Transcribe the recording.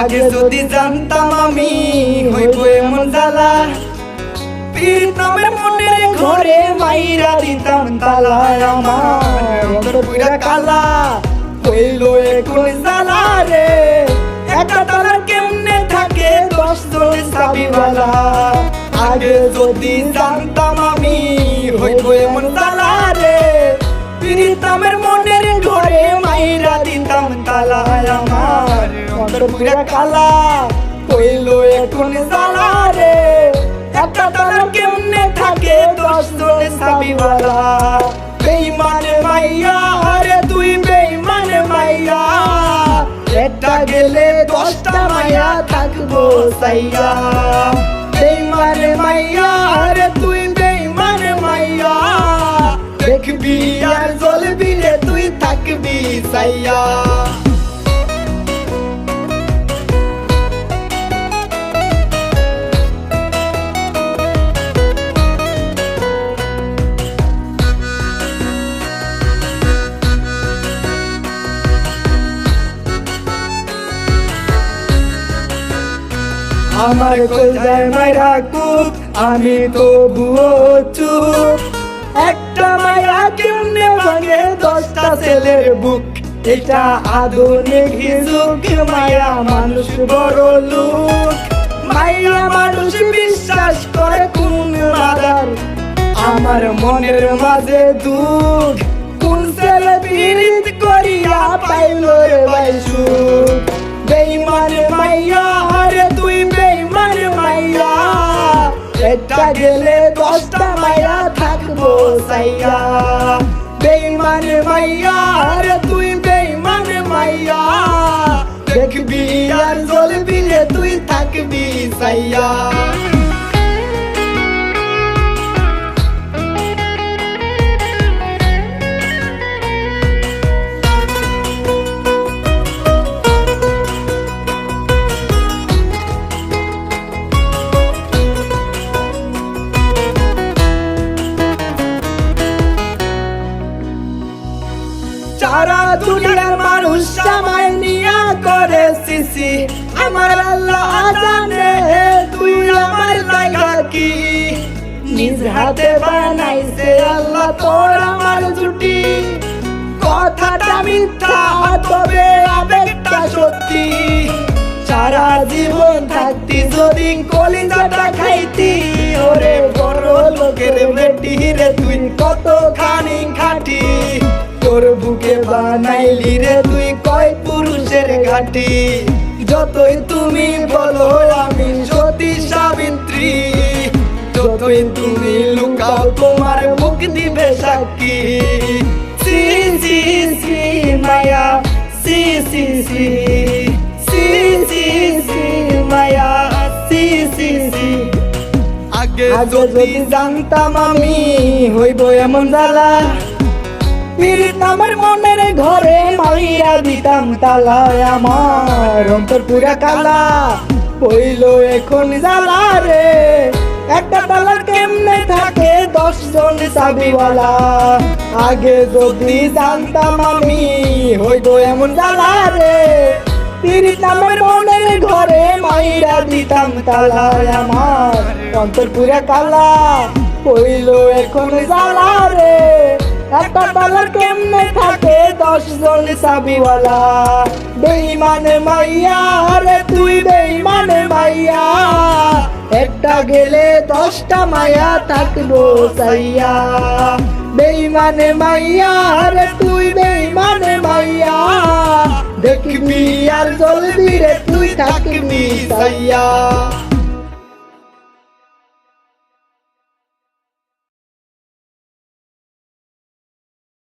আগে যদি জানতাম আমি হইব এমন জ্বালা। পীর নামের মনের ঘরে মাইরা দিতাম তালা, আমার পুরা কালা। হইল এখন জ্বালা রে, একটা তালা কেমনে থাকে দশ জন সাবিওয়ালা। আগে যদি জানতাম আমি হইব এমন জ্বালা রে পীরিতামের মনের ঘরে মাইরা দিতাম তালা, আমার অন্তর পুরা কালা হইল এখন জ্বালা রে। একটা তালা কেমনে থাকে দশ জন সাবিওয়ালা? বেইমানে মাইয়া, আরে তুই বেইমানে মাইয়া। একটা গেলে দশটা মাইয়া থাকব সাইয়া। বেইমানে মাইয়া, আরে তুই বেইমানে মাইয়া। দেখবি আর জ্বলবি রে, তুই থাকবি সাইয়া। আমার কলজায় মাইরা কুপ আমি তো বুয়ো চুপ। একটা মায়া কেমনে ভাঙে দশটা ছেলের বুক। এটা আধুনিক যুগ মায়া মানুষ বড় লোক। মায়া মানুষ বিশ্বাস করে কোন মাদার আমার মনের মাঝে দুঃখ। কোন ছেলে পীড়িত করিয়া পাইল রে ভাই বেইমান বেইমানে মাইয়া আরে তুই বেইমান মাইয়া। দেখবি আর জ্বলবি রে তুই থাকবি সাইয়া সিসি আমার আল্লাহ জানে তুই আমার লাগা কি? নিজ হাতে বানাইছে আল্লাহ তোর আমার জুটি। কথাটা মিথ্যা তবে আবেগটা সত্যি। সারা জীবন থাকতি, যদি কলিজাটা খাইতি। ওরে বড় লোকের বেটি রে, তুই কত খানি খাটি। তোর বুকে বানাইলি রে, তুই ঘাটি যতই তুমি বলো আমি সতী সাবিত্রী। যতই তুমি লুকাও তোমার মুখ দিবে সাক্ষী। সি সি সি মায়া। সি সি সি সি সি সি মায়া। সি সি সি। আগে যদি জানতাম আমি হইব এমন জ্বালা। আমার মনের ঘরে মাইয়া দিতাম তালা আমার। অন্তর পুরা কালা হইল এখন জ্বালা রে একটা তালা কেমনে থাকে দশ জন চাবিওয়ালা? আগে যদি জানতাম আমি হইব এমন জ্বালা রে পীড়িত আমার মনের ঘরে মাইরা দিতাম তালা আমার। অন্তর পুরা কালা হইল এখন জ্বালা রে একটা তালা কেমনে থাকে? দশ জন সাবিওয়ালা। বেইমানে মাইয়া রে তুই বেইমানে মাইয়া। একটা গেলে দশটা মায়া থাকব সাইয়া। বেইমানে মাইয়া রে তুই বেইমানে মাইয়া। দেখবি আর জলবি রে তুই থাকবি সাইয়া।